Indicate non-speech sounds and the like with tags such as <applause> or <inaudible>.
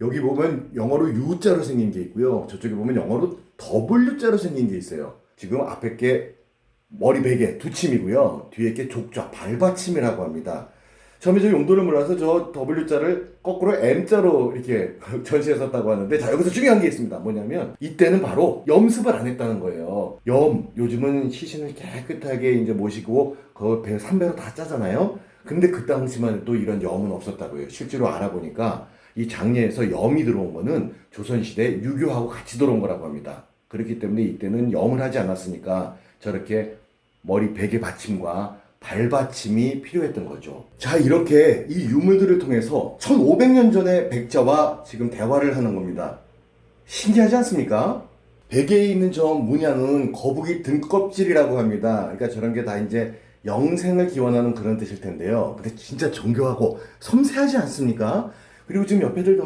여기 보면 영어로 U자로 생긴 게 있고요. 저쪽에 보면 영어로 W자로 생긴 게 있어요. 지금 앞에 게 머리 베개 두침이고요. 뒤에 게 족좌 발받침이라고 합니다. 처음에 저 용도를 몰라서 저 W자를 거꾸로 M자로 이렇게 <laughs> 전시했었다고 하는데 자 여기서 중요한 게 있습니다. 뭐냐면 이때는 바로 염습을 안 했다는 거예요. 염 요즘은 시신을 깨끗하게 이제 모시고 그 배, 삼배로 다 짜잖아요. 근데 그 당시만 해도 이런 염은 없었다고요. 실제로 알아보니까 이 장례에서 염이 들어온 거는 조선시대 유교하고 같이 들어온 거라고 합니다. 그렇기 때문에 이때는 염을 하지 않았으니까 저렇게 머리 베개 받침과 발받침이 필요했던 거죠. 자, 이렇게 이 유물들을 통해서 1500년 전의 백자와 지금 대화를 하는 겁니다. 신기하지 않습니까? 베개에 있는 저 문양은 거북이 등껍질이라고 합니다. 그러니까 저런 게 다 이제 영생을 기원하는 그런 뜻일 텐데요. 근데 진짜 정교하고 섬세하지 않습니까? 그리고 지금 옆에들